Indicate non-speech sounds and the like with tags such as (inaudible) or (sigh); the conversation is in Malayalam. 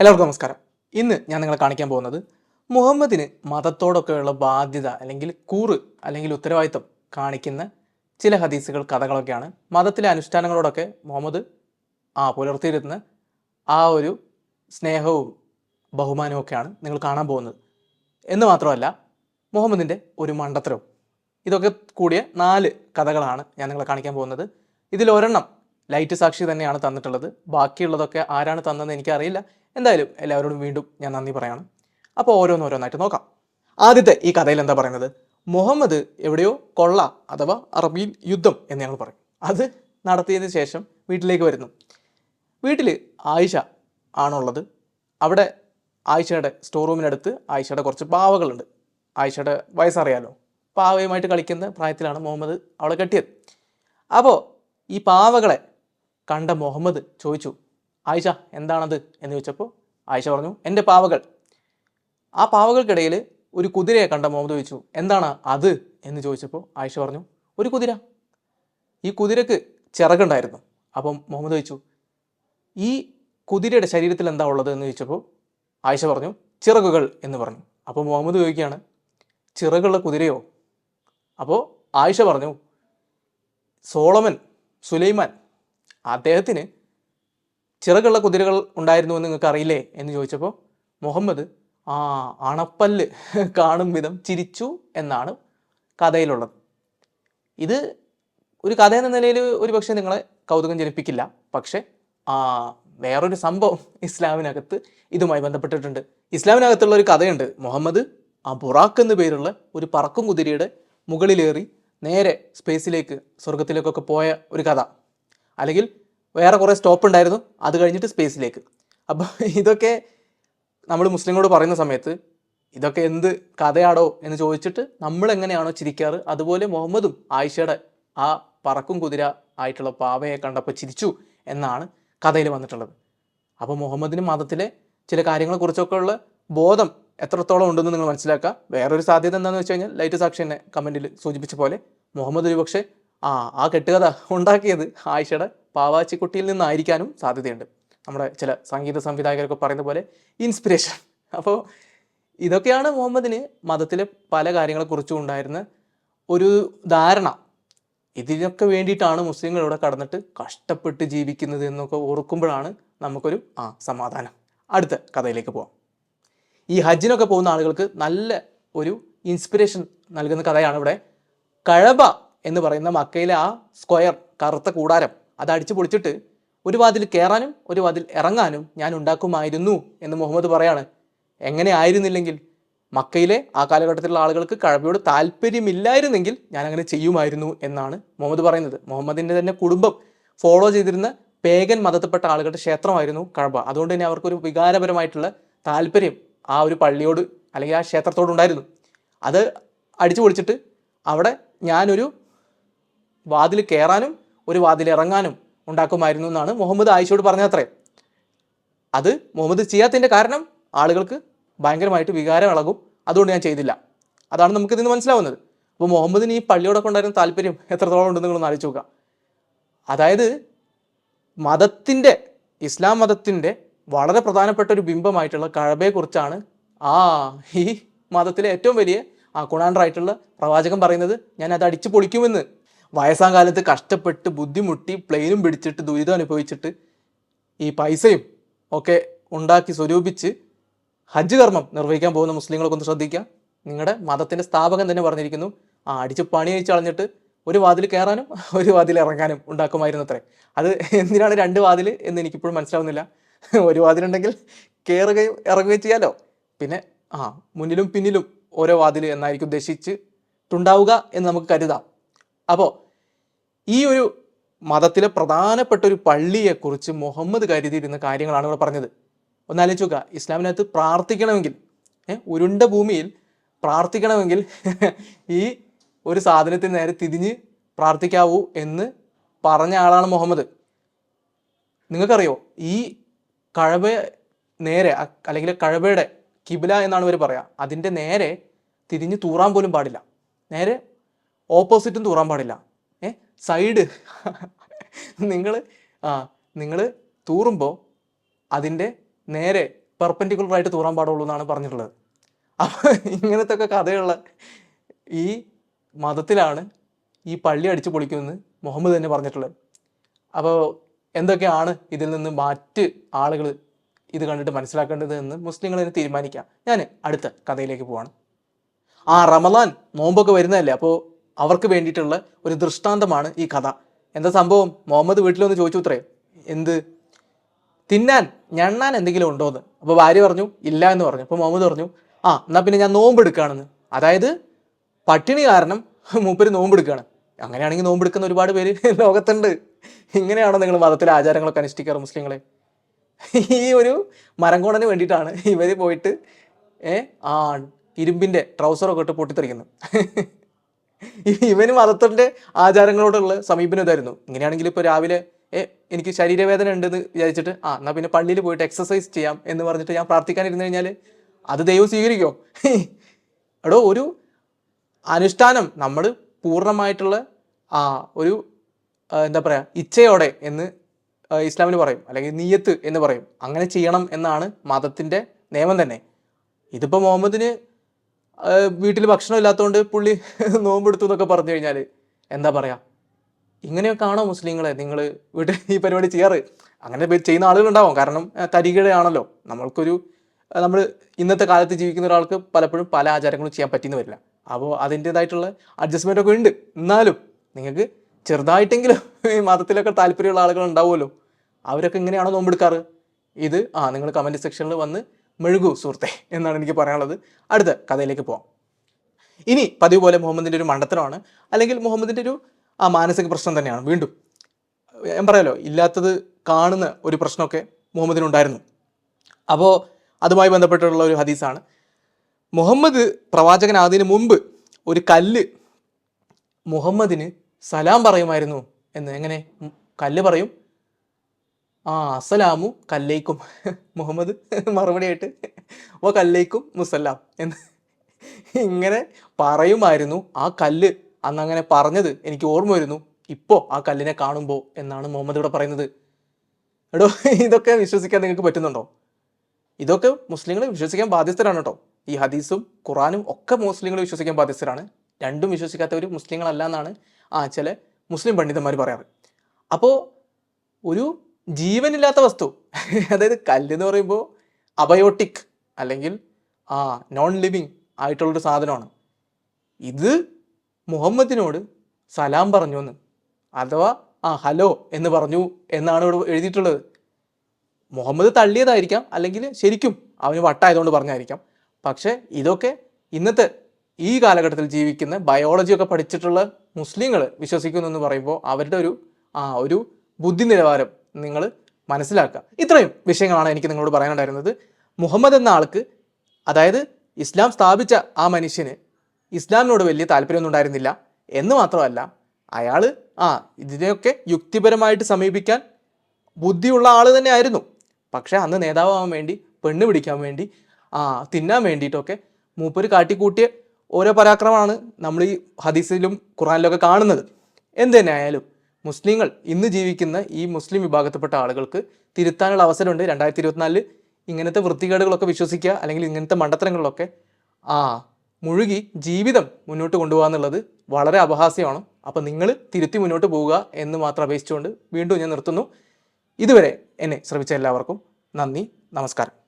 എല്ലാവർക്കും നമസ്കാരം. ഇന്ന് ഞാൻ നിങ്ങളെ കാണിക്കാൻ പോകുന്നത് മുഹമ്മദിന് മതത്തോടൊക്കെയുള്ള ബാധ്യത അല്ലെങ്കിൽ കൂറ് അല്ലെങ്കിൽ ഉത്തരവാദിത്തം കാണിക്കുന്ന ചില ഹദീസുകൾ കഥകളൊക്കെയാണ്. മതത്തിലെ അനുഷ്ഠാനങ്ങളോടൊക്കെ മുഹമ്മദ് ആ പുലർത്തിയിരുന്ന ആ ഒരു സ്നേഹവും ബഹുമാനവും ഒക്കെയാണ് നിങ്ങൾ കാണാൻ പോകുന്നത്. എന്ന് മാത്രമല്ല മുഹമ്മദിന്റെ ഒരു മണ്ടത്തരവും. ഇതൊക്കെ കൂടിയ നാല് കഥകളാണ് ഞാൻ നിങ്ങളെ കാണിക്കാൻ പോകുന്നത്. ഇതിൽ ഒരെണ്ണം ലൈറ്റ് സാക്ഷി തന്നെയാണ് തന്നിട്ടുള്ളത്. ബാക്കിയുള്ളതൊക്കെ ആരാണ് തന്നതെന്ന് എനിക്കറിയില്ല. എന്തായാലും എല്ലാവരോടും വീണ്ടും ഞാൻ നന്ദി പറയണം. അപ്പോൾ ഓരോന്നോരോന്നായിട്ട് നോക്കാം. ആദ്യത്തെ ഈ കഥയിൽ എന്താ പറയുന്നത്? മുഹമ്മദ് എവിടെയോ കൊള്ള അഥവാ അറബിയിൽ യുദ്ധം എന്ന് ഞങ്ങൾ പറയും അത് നടത്തിയതിന് ശേഷം വീട്ടിലേക്ക് വരുന്നു. വീട്ടിൽ ആയിഷ ആണുള്ളത്. അവിടെ ആയിഷയുടെ സ്റ്റോർ റൂമിനടുത്ത് ആയിഷയുടെ കുറച്ച് പാവകളുണ്ട്. ആയിഷയുടെ വയസ്സറിയാലോ? പാവയുമായിട്ട് കളിക്കുന്ന പ്രായത്തിലാണ് മുഹമ്മദ് അവളെ കെട്ടിയത്. അപ്പോൾ ഈ പാവകളെ കണ്ട മുഹമ്മദ് ചോദിച്ചു ആയിഷ എന്താണത്? എന്ന് ചോദിച്ചപ്പോൾ ആയിഷ പറഞ്ഞു എന്റെ പാവകൾ. ആ പാവകൾക്കിടയിൽ ഒരു കുതിരയെ കണ്ട മുഹമ്മദ് ചോദിച്ചു എന്താണ് അത്? എന്ന് ചോദിച്ചപ്പോൾ ആയിഷ പറഞ്ഞു ഒരു കുതിര. ഈ കുതിരക്ക് ചിറകുണ്ടായിരുന്നു അപ്പം മുഹമ്മദ് ചോദിച്ചു ഈ കുതിരയുടെ ശരീരത്തിൽ എന്താ ഉള്ളത്? എന്ന് ചോദിച്ചപ്പോൾ ആയിഷ പറഞ്ഞു ചിറകുകൾ എന്ന് പറഞ്ഞു. അപ്പോൾ മുഹമ്മദ് ചോദിക്കുകയാണ് ചിറകുള്ള കുതിരയോ? അപ്പോൾ ആയിഷ പറഞ്ഞു സോളമൻ സുലൈമാൻ അദ്ദേഹത്തിന് ചിറകുള്ള കുതിരകൾ ഉണ്ടായിരുന്നു എന്ന് നിങ്ങൾക്ക് അറിയില്ലേ എന്ന് ചോദിച്ചപ്പോൾ മുഹമ്മദ് ആ അണപ്പല്ല് കാണും വിധം ചിരിച്ചു എന്നാണ് കഥയിലുള്ളത്. ഇത് ഒരു കഥ എന്ന നിലയിൽ ഒരു പക്ഷേ നിങ്ങളെ കൗതുകം ജനിപ്പിക്കില്ല. പക്ഷേ ആ വേറൊരു സംഭവം ഇസ്ലാമിനകത്ത് ഇതുമായി ബന്ധപ്പെട്ടിട്ടുണ്ട്. ഇസ്ലാമിനകത്തുള്ള ഒരു കഥയുണ്ട്. മുഹമ്മദ് ആ ബുറാഖ് എന്ന് പേരുള്ള ഒരു പറക്കും കുതിരയുടെ മുകളിലേറി നേരെ സ്പേസിലേക്ക് സ്വർഗത്തിലേക്കൊക്കെ പോയ ഒരു കഥ. അല്ലെങ്കിൽ വേറെ കുറേ സ്റ്റോപ്പ് ഉണ്ടായിരുന്നു. അത് കഴിഞ്ഞിട്ട് സ്പേസിലേക്ക്. അപ്പോൾ ഇതൊക്കെ നമ്മൾ മുസ്ലിങ്ങളോട് പറയുന്ന സമയത്ത് ഇതൊക്കെ എന്ത് കഥയാടോ എന്ന് ചോദിച്ചിട്ട് നമ്മൾ എങ്ങനെയാണോ ചിരിക്കാറ്? അതുപോലെ മുഹമ്മദും ആയിഷയുടെ ആ പറക്കും കുതിര ആയിട്ടുള്ള പാവയെ കണ്ടപ്പോൾ ചിരിച്ചു എന്നാണ് കഥയിൽ വന്നിട്ടുള്ളത്. അപ്പോൾ മുഹമ്മദിന് മതത്തിലെ ചില കാര്യങ്ങളെക്കുറിച്ചൊക്കെ ഉള്ള ബോധം എത്രത്തോളം ഉണ്ടെന്ന് നിങ്ങൾ മനസ്സിലാക്കുക. വേറൊരു സാധ്യത എന്താണെന്ന് വെച്ച് കഴിഞ്ഞാൽ ലൈറ്റ് സാക്ഷി എന്നെ കമന്റിൽ സൂചിപ്പിച്ച പോലെ മുഹമ്മദ് ഒരു പക്ഷേ ആ ആ കെട്ടുകഥ ഉണ്ടാക്കിയത് ആയിഷയുടെ പാവാച്ചിക്കുട്ടിയിൽ നിന്നായിരിക്കാനും സാധ്യതയുണ്ട്. നമ്മുടെ ചില സംഗീത സംവിധായകരൊക്കെ പറയുന്ന പോലെ ഇൻസ്പിറേഷൻ അപ്പോൾ ഇതൊക്കെയാണ് മുഹമ്മദിന് മതത്തിലെ പല കാര്യങ്ങളെക്കുറിച്ചും ഉണ്ടായിരുന്ന ഒരു ധാരണ. ഇതിനൊക്കെ വേണ്ടിയിട്ടാണ് മുസ്ലിങ്ങൾ ഇവിടെ കടന്നിട്ട് കഷ്ടപ്പെട്ട് ജീവിക്കുന്നത് എന്നൊക്കെ ഓർക്കുമ്പോഴാണ് നമുക്കൊരു ആ സമാധാനം. അടുത്ത കഥയിലേക്ക് പോവാം. ഈ ഹജ്ജിനൊക്കെ പോകുന്ന ആളുകൾക്ക് നല്ല ഒരു ഇൻസ്പിറേഷൻ നൽകുന്ന കഥയാണ് ഇവിടെ കഴബ എന്ന് പറയുന്ന മക്കയിലെ ആ സ്ക്വയർ കറുത്ത കൂടാരം അത് അടിച്ചു പൊളിച്ചിട്ട് ഒരു വാതിൽ കയറാനും ഒരു വാതിൽ ഇറങ്ങാനും ഞാൻ ഉണ്ടാക്കുമായിരുന്നു എന്ന് മുഹമ്മദ് പറയാണ്. എങ്ങനെ ആയിരുന്നില്ലെങ്കിൽ? മക്കയിലെ ആ കാലഘട്ടത്തിലുള്ള ആളുകൾക്ക് കഴബയോട് താല്പര്യമില്ലായിരുന്നെങ്കിൽ ഞാൻ അങ്ങനെ ചെയ്യുമായിരുന്നു എന്നാണ് മുഹമ്മദ് പറയുന്നത്. മുഹമ്മദിന്റെ തന്നെ കുടുംബം ഫോളോ ചെയ്തിരുന്ന പേഗൻ മതത്തിൽപ്പെട്ട ആളുകളുടെ ക്ഷേത്രമായിരുന്നു കഴബ അതുകൊണ്ട് തന്നെ അവർക്കൊരു വികാരപരമായിട്ടുള്ള താല്പര്യം ആ ഒരു പള്ളിയോട് അല്ലെങ്കിൽ ആ ക്ഷേത്രത്തോടുണ്ടായിരുന്നു. അത് അടിച്ചു പൊളിച്ചിട്ട് അവിടെ ഞാനൊരു വാതിൽ കയറാനും ഒരു വാതിൽ ഇറങ്ങാനും ഉണ്ടാക്കുമായിരുന്നു എന്നാണ് മുഹമ്മദ് ആയിഷയോട് പറഞ്ഞത്രേ അത് മുഹമ്മദ് ചെയ്യാത്തതിന്റെ കാരണം ആളുകൾക്ക് ഭയങ്കരമായിട്ട് വികാരം ഇളകും അതുകൊണ്ട് ഞാൻ ചെയ്തില്ല. അതാണ് നമുക്ക് ഇതിന് മനസ്സിലാവുന്നത്. അപ്പോൾ മുഹമ്മദിന് ഈ പള്ളിയോടൊക്കെ ഉണ്ടായിരുന്ന താല്പര്യം എത്രത്തോളം ഉണ്ടെന്ന് നിങ്ങളൊന്ന് ആലോചിച്ച് നോക്കുക. അതായത് മതത്തിന്റെ ഇസ്ലാം മതത്തിന്റെ വളരെ പ്രധാനപ്പെട്ട ഒരു ബിംബമായിട്ടുള്ള കഴബയെക്കുറിച്ചാണ് ആ ഈ മതത്തിലെ ഏറ്റവും വലിയ ആ കുണാണ്ടറായിട്ടുള്ള പ്രവാചകൻ പറയുന്നത്. ഞാൻ അത് അടിച്ചു പൊളിക്കുമെന്ന് വയസ്സാം കാലത്ത് കഷ്ടപ്പെട്ട് ബുദ്ധിമുട്ടി പ്ലെയിനും പിടിച്ചിട്ട് ദുരിതം അനുഭവിച്ചിട്ട് ഈ പൈസയും ഒക്കെ ഉണ്ടാക്കി സ്വരൂപിച്ച് ഹജ്ജ് കർമ്മം നിർവഹിക്കാൻ പോകുന്ന മുസ്ലിങ്ങളൊക്കെ ഒന്ന് ശ്രദ്ധിക്കുക. നിങ്ങളുടെ മതത്തിന്റെ സ്ഥാപകൻ തന്നെ പറഞ്ഞിരിക്കുന്നു. ആ അടിച്ച് പണി അഴിച്ച് കളഞ്ഞിട്ട് ഒരു വാതിൽ കയറാനും (laughs) ഒരു വാതിൽ ഇറങ്ങാനും ഉണ്ടാക്കുമായിരുന്നു അത്രേ അത് എന്തിനാണ് രണ്ട് വാതിൽ എന്ന് എനിക്കിപ്പോഴും മനസ്സിലാവുന്നില്ല. (laughs) ഒരു വാതിലുണ്ടെങ്കിൽ കയറുകയും ഇറങ്ങുകയും ചെയ്യാലോ? പിന്നെ ആ മുന്നിലും പിന്നിലും ഓരോ വാതിൽ എന്നായിരിക്കും ഉദ്ദേശിച്ചിട്ടുണ്ടാവുക എന്ന് നമുക്ക് കരുതാം. അപ്പോൾ ഈ ഒരു മതത്തിലെ പ്രധാനപ്പെട്ട ഒരു പള്ളിയെക്കുറിച്ച് മുഹമ്മദ് കരുതിയിരുന്ന കാര്യങ്ങളാണ് ഇവിടെ പറഞ്ഞത്. ഒന്നാലോചിച്ച് നോക്കുക. ഇസ്ലാമിനകത്ത് പ്രാർത്ഥിക്കണമെങ്കിൽ ഉരുണ്ട ഭൂമിയിൽ പ്രാർത്ഥിക്കണമെങ്കിൽ (laughs) ഈ ഒരു സാധനത്തിന് നേരെ തിരിഞ്ഞ് പ്രാർത്ഥിക്കാവൂ എന്ന് പറഞ്ഞ ആളാണ് മുഹമ്മദ്. നിങ്ങൾക്കറിയോ? ഈ കഴവ നേരെ അല്ലെങ്കിൽ കഴവയുടെ കിബില എന്നാണ് ഇവർ പറയുക അതിന്റെ നേരെ തിരിഞ്ഞ് തൂറാൻ പോലും പാടില്ല. നേരെ ഓപ്പോസിറ്റും തൂറാൻ പാടില്ല. ഏ? സൈഡ്. നിങ്ങൾ ആ നിങ്ങൾ തൂറുമ്പോൾ അതിന്റെ നേരെ പെർപ്പൻഡിക്കുലറായിട്ട് തൂറാൻ പാടുള്ളൂ എന്നാണ് പറഞ്ഞിട്ടുള്ളത്. അപ്പോൾ ഇങ്ങനത്തെ ഒക്കെ കഥയുള്ള ഈ മതത്തിലാണ് ഈ പള്ളി അടിച്ചു പൊളിക്കുമെന്ന് മുഹമ്മദ് തന്നെ പറഞ്ഞിട്ടുള്ളത്. അപ്പോൾ എന്തൊക്കെയാണ് ഇതിൽ നിന്ന് മറ്റ് ആളുകൾ ഇത് കണ്ടിട്ട് മനസ്സിലാക്കേണ്ടത് എന്ന് മുസ്ലിങ്ങൾ തന്നെ തീരുമാനിക്കാം. ഞാൻ അടുത്ത കഥയിലേക്ക് പോവാണ്. ആ റമദാൻ നോമ്പൊക്കെ വരുന്നതല്ലേ? അപ്പോൾ അവർക്ക് വേണ്ടിയിട്ടുള്ള ഒരു ദൃഷ്ടാന്തമാണ് ഈ കഥ. എന്താ സംഭവം? മുഹമ്മദ് വീട്ടിൽ വന്ന് ചോദിച്ചു ഉത്രേ എന്ത്? തിന്നാൻ ഞണ്ണാൻ എന്തെങ്കിലും ഉണ്ടോ എന്ന്. അപ്പോൾ ഭാര്യ പറഞ്ഞു ഇല്ല എന്ന് പറഞ്ഞു. അപ്പോൾ മുഹമ്മദ് പറഞ്ഞു ആ എന്നാൽ പിന്നെ ഞാൻ നോമ്പ് എടുക്കുകയാണെന്ന്. അതായത് പട്ടിണി കാരണം മൂപ്പര് നോമ്പ് എടുക്കുകയാണ്. അങ്ങനെയാണെങ്കിൽ നോമ്പ് എടുക്കുന്ന ഒരുപാട് പേര് (laughs) ലോകത്തുണ്ട്. ഇങ്ങനെയാണോ നിങ്ങൾ മതത്തിലെ ആചാരങ്ങളൊക്കെ അനുഷ്ഠിക്കാറ് മുസ്ലിങ്ങളെ? ഈ ഒരു മരംകോണന് വേണ്ടിയിട്ടാണ് ഇവർ പോയിട്ട് ഏ ആ ഇരുമ്പിന്റെ ട്രൗസറൊക്കെ ഇട്ട് പൊട്ടിത്തെറിക്കുന്നത് ഇവന് മതത്തിന്റെ ആചാരങ്ങളോടുള്ള സമീപനം ഇതായിരുന്നു ഇങ്ങനെയാണെങ്കിൽ ഇപ്പോൾ രാവിലെ ഏ എനിക്ക് ശരീരവേദന ഉണ്ടെന്ന് വിചാരിച്ചിട്ട് ആ എന്നാൽ പിന്നെ പള്ളിയിൽ പോയിട്ട് എക്സസൈസ് ചെയ്യാം എന്ന് പറഞ്ഞിട്ട് ഞാൻ പ്രാർത്ഥിക്കാനിരുന്നു കഴിഞ്ഞാൽ അത് ദൈവം സ്വീകരിക്കുമോ (laughs) എടോ ഒരു അനുഷ്ഠാനം നമ്മൾ പൂർണമായിട്ടുള്ള ആ ഒരു എന്താ പറയുക ഇച്ഛയോടെ എന്ന് ഇസ്ലാമിൽ പറയും. അല്ലെങ്കിൽ നീയത്ത് എന്ന് പറയും. അങ്ങനെ ചെയ്യണം എന്നാണ് മതത്തിന്റെ നിയമം തന്നെ. ഇതിപ്പോൾ മുഹമ്മദിന് വീട്ടിൽ ഭക്ഷണം ഇല്ലാത്തതുകൊണ്ട് പുള്ളി (laughs) നോമ്പെടുത്തു എന്നൊക്കെ പറഞ്ഞു കഴിഞ്ഞാൽ എന്താ പറയുക ഇങ്ങനെയൊക്കെ ആണോ മുസ്ലിങ്ങളെ നിങ്ങൾ വീട്ടിൽ ഈ പരിപാടി ചെയ്യാറ്? അങ്ങനെ ചെയ്യുന്ന ആളുകളുണ്ടാവും. കാരണം തരികിടയാണല്ലോ നമ്മൾക്കൊരു നമ്മൾ ഇന്നത്തെ കാലത്ത് ജീവിക്കുന്ന ഒരാൾക്ക് പലപ്പോഴും പല ആചാരങ്ങളും ചെയ്യാൻ പറ്റിയെന്ന് വരില്ല. അപ്പോൾ അതിന്റെതായിട്ടുള്ള അഡ്ജസ്റ്റ്മെന്റ് ഒക്കെ ഉണ്ട്. എന്നാലും നിങ്ങൾക്ക് ചെറുതായിട്ടെങ്കിലും ഈ മതത്തിലൊക്കെ താല്പര്യമുള്ള ആളുകൾ ഉണ്ടാവുമല്ലോ. അവരൊക്കെ ഇങ്ങനെയാണോ നോമ്പെടുക്കാറ്? ഇത് ആ നിങ്ങൾ കമന്റ് സെക്ഷനിൽ വന്ന് മെഴുകൂ സുഹൃത്തെ എന്നാണ് എനിക്ക് പറയാനുള്ളത്. അടുത്ത കഥയിലേക്ക് പോവാം. ഇനി പതിവ് പോലെ മുഹമ്മദിന്റെ ഒരു മണ്ടത്തരമാണ്. അല്ലെങ്കിൽ മുഹമ്മദിന്റെ ഒരു ആ മാനസിക പ്രശ്നം തന്നെയാണ്. വീണ്ടും ഞാൻ പറയാലോ ഇല്ലാത്തത് കാണുന്ന ഒരു പ്രശ്നമൊക്കെ മുഹമ്മദിനുണ്ടായിരുന്നു അപ്പോൾ അതുമായി ബന്ധപ്പെട്ടുള്ള ഒരു ഹദീസാണ്. മുഹമ്മദ് പ്രവാചകനാതിന് മുമ്പ് ഒരു കല്ല് മുഹമ്മദിന് സലാം പറയുമായിരുന്നു എന്ന് എങ്ങനെ? കല്ല് പറയും. ആ അസലാമു കല്ലേക്കും മുഹമ്മദ് മറുപടിയായിട്ട് ഓ കല്ലേക്കും മുസല്ലാം എന്ന് ഇങ്ങനെ പറയുമായിരുന്നു ആ കല്ല്. അന്ന് അങ്ങനെ പറഞ്ഞത് എനിക്ക് ഓർമ്മ വരുന്നു. ഇപ്പോൾ ആ കല്ലിനെ കാണുമ്പോൾ എന്നാണ് മുഹമ്മദ് ഇവിടെ പറയുന്നത്. എടോ ഇതൊക്കെ വിശ്വസിക്കാൻ നിങ്ങൾക്ക് പറ്റുന്നുണ്ടോ? ഇതൊക്കെ മുസ്ലിങ്ങൾ വിശ്വസിക്കാൻ ബാധ്യസ്ഥരാണ് കേട്ടോ. ഈ ഹദീസും ഖുറാനും ഒക്കെ മുസ്ലിങ്ങൾ വിശ്വസിക്കാൻ ബാധ്യസ്ഥരാണ്. രണ്ടും വിശ്വസിക്കാത്തവർ മുസ്ലിങ്ങളല്ല എന്നാണ് ആ ചില മുസ്ലിം പണ്ഡിതന്മാർ പറയാറ്. അപ്പോൾ ഒരു ജീവനില്ലാത്ത വസ്തു. (laughs) അതായത് കല്ല് എന്ന് പറയുമ്പോൾ അബയോട്ടിക് അല്ലെങ്കിൽ ആ നോൺ ലിവിങ് ആയിട്ടുള്ളൊരു സാധനമാണ്. ഇത് മുഹമ്മദിനോട് സലാം പറഞ്ഞു എന്ന് അഥവാ ആ ഹലോ എന്ന് പറഞ്ഞു എന്നാണ് ഇവിടെ എഴുതിയിട്ടുള്ളത്. മുഹമ്മദ് തള്ളിയതായിരിക്കാം അല്ലെങ്കിൽ ശരിക്കും അവന് വട്ടായതുകൊണ്ട് പറഞ്ഞായിരിക്കാം. പക്ഷേ ഇതൊക്കെ ഇന്നത്തെ ഈ കാലഘട്ടത്തിൽ ജീവിക്കുന്ന ബയോളജിയൊക്കെ പഠിച്ചിട്ടുള്ള മുസ്ലിങ്ങൾ വിശ്വസിക്കുന്നു എന്ന് പറയുമ്പോൾ അവരുടെ ഒരു ആ ഒരു ബുദ്ധി നിലവാരം നിങ്ങൾ മനസ്സിലാക്കുക. ഇത്രയും വിഷയങ്ങളാണ് എനിക്ക് നിങ്ങളോട് പറയാനുണ്ടായിരുന്നത്. മുഹമ്മദ് എന്ന ആൾക്ക് അതായത് ഇസ്ലാം സ്ഥാപിച്ച ആ മനുഷ്യന് ഇസ്ലാമിനോട് വലിയ താല്പര്യമൊന്നും ഉണ്ടായിരുന്നില്ല. എന്ന് മാത്രമല്ല അയാൾ ആ ഇതിനെയൊക്കെ യുക്തിപരമായിട്ട് സമീപിക്കാൻ ബുദ്ധിയുള്ള ആൾ തന്നെ ആയിരുന്നു. പക്ഷേ അന്ന് നേതാവാകാൻ വേണ്ടി പെണ്ണ് പിടിക്കാൻ വേണ്ടി ആ തിന്നാൻ വേണ്ടിയിട്ടൊക്കെ മൂപ്പര് കാട്ടിക്കൂട്ടിയ ഓരോ പരാക്രമമാണ് നമ്മൾ ഈ ഹദീസിലും ഖുറാനിലൊക്കെ കാണുന്നത്. എന്ത് തന്നെ ആയാലും മുസ്ലിങ്ങൾ ഇന്ന് ജീവിക്കുന്ന ഈ മുസ്ലിം വിഭാഗത്തിൽപ്പെട്ട ആളുകൾക്ക് തിരുത്താനുള്ള അവസരമുണ്ട്. രണ്ടായിരത്തി ഇരുപത്തിനാലിൽ ഇങ്ങനത്തെ വൃത്തികേടുകളൊക്കെ വിശ്വസിക്കുക അല്ലെങ്കിൽ ഇങ്ങനത്തെ മണ്ടത്തരങ്ങളിലൊക്കെ ആ മുഴുകി ജീവിതം മുന്നോട്ട് കൊണ്ടുപോകുക എന്നുള്ളത് വളരെ അപഹാസ്യമാണ്. അപ്പം നിങ്ങൾ തിരുത്തി മുന്നോട്ട് പോവുക എന്ന് മാത്രം അപേക്ഷിച്ചുകൊണ്ട് വീണ്ടും ഞാൻ നിർത്തുന്നു. ഇതുവരെ എന്നെ ശ്രമിച്ച എല്ലാവർക്കും നന്ദി നമസ്കാരം.